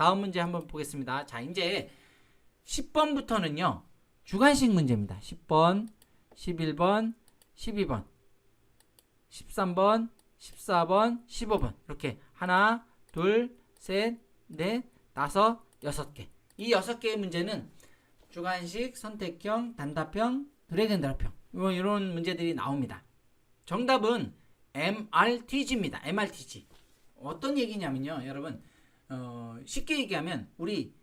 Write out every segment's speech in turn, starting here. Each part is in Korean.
다음 문제 한번 보겠습니다. 자, 이제 10번부터는요. 주관식 문제입니다. 10번, 11번, 12번, 13번, 14번, 15번. 이렇게 하나, 둘, 셋, 넷, 다섯, 여섯 개. 이 여섯 개의 문제는 주관식, 선택형, 단답형, 드래곤 드랍형. 뭐 이런 문제들이 나옵니다. 정답은 MRTG입니다. MRTG. 어떤 얘기냐면요, 여러분. 어, 쉽게 얘기하면 우리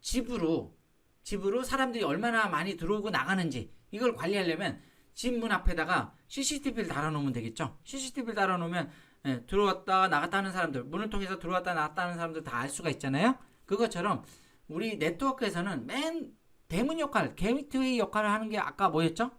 집으로 집으로 사람들이 얼마나 많이 들어오고 나가는지 이걸 관리하려면 집 문 앞에다가 CCTV를 달아놓으면 되겠죠. CCTV를 달아놓으면 예, 들어왔다 나갔다 하는 사람들 문을 통해서 들어왔다 나갔다 하는 사람들 다 알 수가 있잖아요. 그것처럼 우리 네트워크에서는 맨 대문 역할, 게이트웨이 역할을 하는 게 아까 뭐였죠?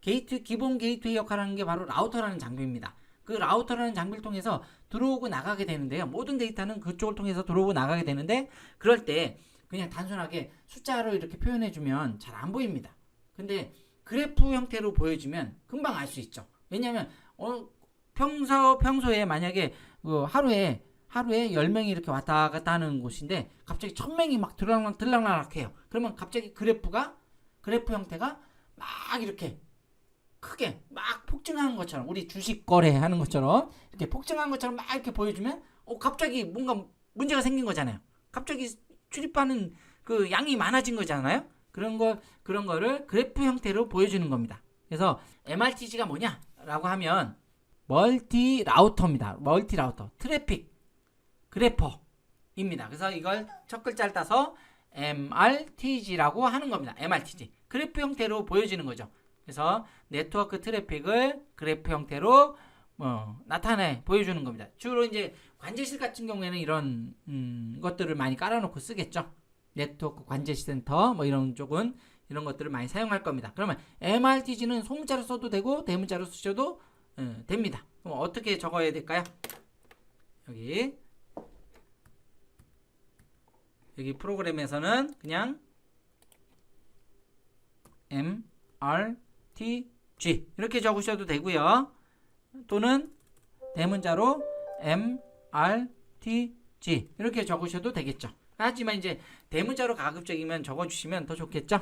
게이트 기본 게이트웨이 역할을 하는 게 바로 라우터라는 장비입니다. 그 라우터라는 장비를 통해서 들어오고 나가게 되는데요. 모든 데이터는 그쪽을 통해서 들어오고 나가게 되는데 그럴 때 그냥 단순하게 숫자로 이렇게 표현해 주면 잘 안 보입니다. 근데 그래프 형태로 보여주면 금방 알 수 있죠. 왜냐하면 어, 평소 평소에 만약에 그 하루에 하루에 10명이 이렇게 왔다 갔다 하는 곳인데 갑자기 1000명이 막 들락락 들락락 해요. 그러면 갑자기 그래프가 그래프 형태가 막 이렇게 폭증하는 것처럼 우리 주식 거래하는 것처럼 이렇게 폭증한 것처럼 막 이렇게 보여주면 어 갑자기 뭔가 문제가 생긴 거잖아요. 갑자기 출입하는 그 양이 많아진 거잖아요. 그런 거 그런 거를 그래프 형태로 보여주는 겁니다. 그래서 MRTG가 뭐냐라고 하면 멀티 라우터입니다. 멀티 라우터 트래픽 그래퍼입니다. 그래서 이걸 첫 글자를 따서 MRTG라고 하는 겁니다. MRTG 그래프 형태로 보여지는 거죠. 그래서 네트워크 트래픽을 그래프 형태로 어, 나타내 보여주는 겁니다. 주로 이제 관제실 같은 경우에는 이런 음, 것들을 많이 깔아놓고 쓰겠죠. 네트워크 관제실 센터 뭐 이런 쪽은 이런 것들을 많이 사용할 겁니다. 그러면 MRTG는 소문자로 써도 되고 대문자로 쓰셔도 어, 됩니다. 그럼 어떻게 적어야 될까요? 여기 여기 프로그램에서는 그냥 M R T G 이렇게 적으셔도 되고요. 또는 대문자로 M R T G 이렇게 적으셔도 되겠죠. 하지만 이제 대문자로 가급적이면 적어주시면 더 좋겠죠.